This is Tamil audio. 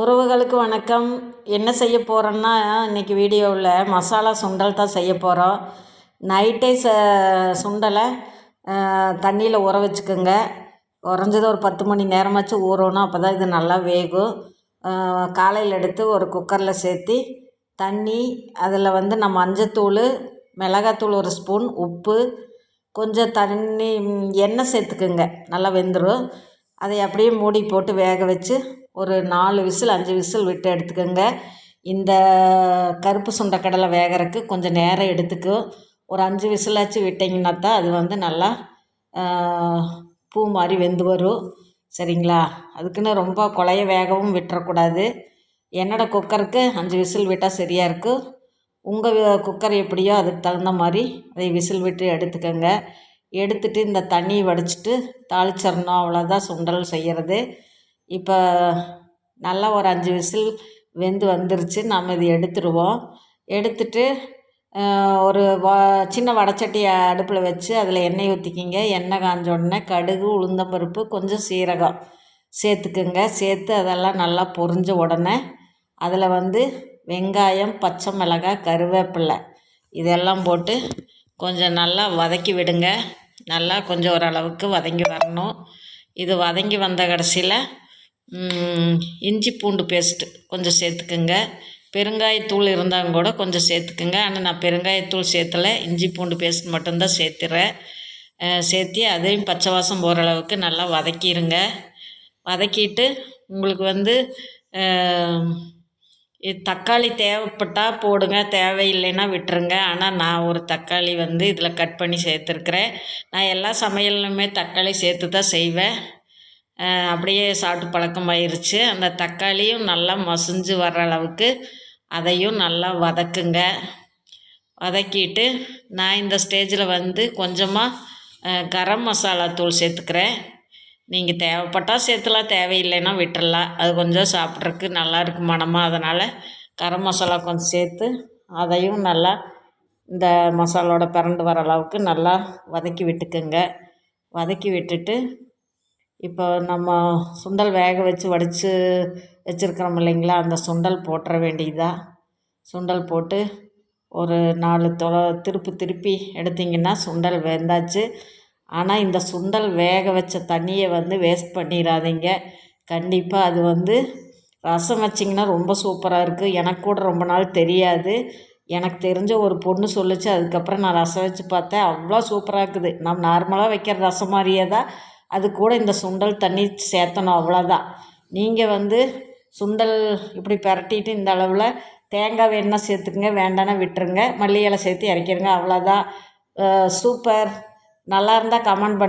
உறவுகளுக்கு வணக்கம். என்ன செய்ய போகிறோன்னா இன்றைக்கி வீடியோவில் மசாலா சுண்டல் தான் செய்ய போகிறோம் நைட்டே ச சுண்டலை தண்ணியில் ஊற வச்சுக்கோங்க. உறைஞ்சது ஒரு பத்து மணி நேரமாச்சும் ஊறணும். அப்போ தான் இது நல்லா வேகும். காலையில் எடுத்து ஒரு குக்கரில் சேர்த்தி தண்ணி அதில் வந்து நம்ம மஞ்சத்தூள் மிளகாத்தூள் ஒரு ஸ்பூன் உப்பு கொஞ்சம் தண்ணி எண்ணெய் சேர்த்துக்குங்க. நல்லா வெந்துடும் அதை அப்படியே மூடி போட்டு வேக வச்சு ஒரு நாலு விசில் அஞ்சு விசில் விட்டு எடுத்துக்கோங்க. இந்த கருப்பு சுண்டக்கடலை வேகிறதுக்கு கொஞ்சம் நேரம் எடுத்துக்கும் ஒரு அஞ்சு விசிலாச்சும் விட்டிங்கன்னா தான் அது வந்து நல்லா பூ மாதிரி வெந்து வரும். சரிங்களா? அதுக்குன்னு ரொம்ப குழைய வேகவும் விட்டுறக்கூடாது. என்னோடய குக்கருக்கு அஞ்சு விசில் விட்டால் சரியாக இருக்கும் உங்கள் குக்கர் எப்படியோ அதுக்கு தகுந்த மாதிரி அதை விசில் விட்டு எடுத்துக்கோங்க. எடுத்துட்டு இந்த தண்ணியை வடிச்சிட்டு தாளிச்சிடணும். அவ்வளோதான் சுண்டல் செய்கிறது இப்போ நல்லா ஒரு அஞ்சு விசில் வெந்து வந்துருச்சு. நம்ம இது எடுத்துடுவோம் எடுத்துட்டு ஒரு வ சின்ன வடச்சட்டியை அடுப்பில் வச்சு அதில் எண்ணெய் ஊற்றிக்கிங்க எண்ணெய் காஞ்ச உடனே கடுகு உளுந்தம்பருப்பு கொஞ்சம் சீரகம் சேர்த்துக்குங்க. சேர்த்து அதெல்லாம் நல்லா பொரிஞ்ச உடனே அதில் வந்து வெங்காயம் பச்சை மிளகாய் கருவேப்பிலை இதெல்லாம் போட்டு கொஞ்சம் நல்லா வதக்கி விடுங்க. நல்லா கொஞ்சம் ஓரளவுக்கு வதங்கி வரணும். இது வதங்கி வந்த கடைசியில் இஞ்சி பூண்டு பேஸ்ட்டு கொஞ்சம் சேர்த்துக்குங்க. பெருங்காயத்தூள் இருந்தாங்க கூட கொஞ்சம் சேர்த்துக்குங்க. ஆனால் நான் பெருங்காயத்தூள் சேர்த்தலை. இஞ்சி பூண்டு பேஸ்ட் மட்டும்தான் சேர்த்துறேன். சேர்த்தி அதையும் பச்சை வாசம் போகிற அளவுக்கு நல்லா வதக்கிடுங்க வதக்கிட்டு உங்களுக்கு வந்து தக்காளி தேவைப்பட்டால் போடுங்க. தேவையில்லைன்னா விட்டுருங்க. ஆனால் நான் ஒரு தக்காளி வந்து இதில் கட் பண்ணி சேர்த்துருக்குறேன். நான் எல்லா சமையலுமே தக்காளி சேர்த்து தான் செய்வேன். அப்படியே சாப்பிட்டு பழக்கமாயிருச்சு. அந்த தக்காளியும் நல்லா மசிஞ்சு வர்ற அளவுக்கு அதையும் நல்லா வதக்குங்க. வதக்கிட்டு நான் இந்த ஸ்டேஜில் வந்து கொஞ்சமாக கரம் மசாலா தூள் சேர்த்துக்கிறேன். நீங்கள் தேவைப்பட்டால் சேர்த்துலாம் தேவையில்லைன்னா விட்டுடலாம் அது கொஞ்சம் சாப்பிட்றதுக்கு நல்லா இருக்கும் மணமாக அதனால் கரம் மசாலா கொஞ்சம் சேர்த்து அதையும் நல்லா இந்த மசாலோட பிறண்டு வர அளவுக்கு நல்லா வதக்கி விட்டுக்குங்க. வதக்கி விட்டுட்டு இப்போ நம்ம சுண்டல் வேக வச்சு வடித்து வச்சுருக்குறோம் இல்லைங்களா? அந்த சுண்டல் போட்டுற வேண்டியதுதான் சுண்டல் போட்டு ஒரு நாலு தொ திருப்பி திருப்பி எடுத்திங்கன்னா சுண்டல் வெந்தாச்சு. ஆனால் இந்த சுண்டல் வேக வச்ச தண்ணியை வந்து வேஸ்ட் பண்ணிடாதீங்க கண்டிப்பாக அது வந்து ரசம் வச்சிங்கன்னா ரொம்ப சூப்பராக இருக்குது எனக்கு கூட ரொம்ப நாள் தெரியாது. எனக்கு தெரிஞ்ச ஒரு பொண்ணு சொல்லுச்சு. அதுக்கப்புறம் நான் ரசம் வச்சு பார்த்தேன். அவ்வளோ சூப்பராக இருக்குது. நம்ம நார்மலாக வைக்கிற ரசம் மாதிரியே தான் அது கூட இந்த சுண்டல் தண்ணி சேர்த்தணும் அவ்வளோதான் நீங்கள் வந்து சுண்டல் இப்படி பரட்டிட்டு இந்த அளவில் தேங்காய் வேணுன்னா சேர்த்துக்குங்க வேண்டானா விட்டுருங்க. மல்லி இலை சேர்த்து இறக்கிருங்க அவ்வளோதான் சூப்பர் நல்லா இருந்தால் கமெண்ட் பண்ணுங்கள்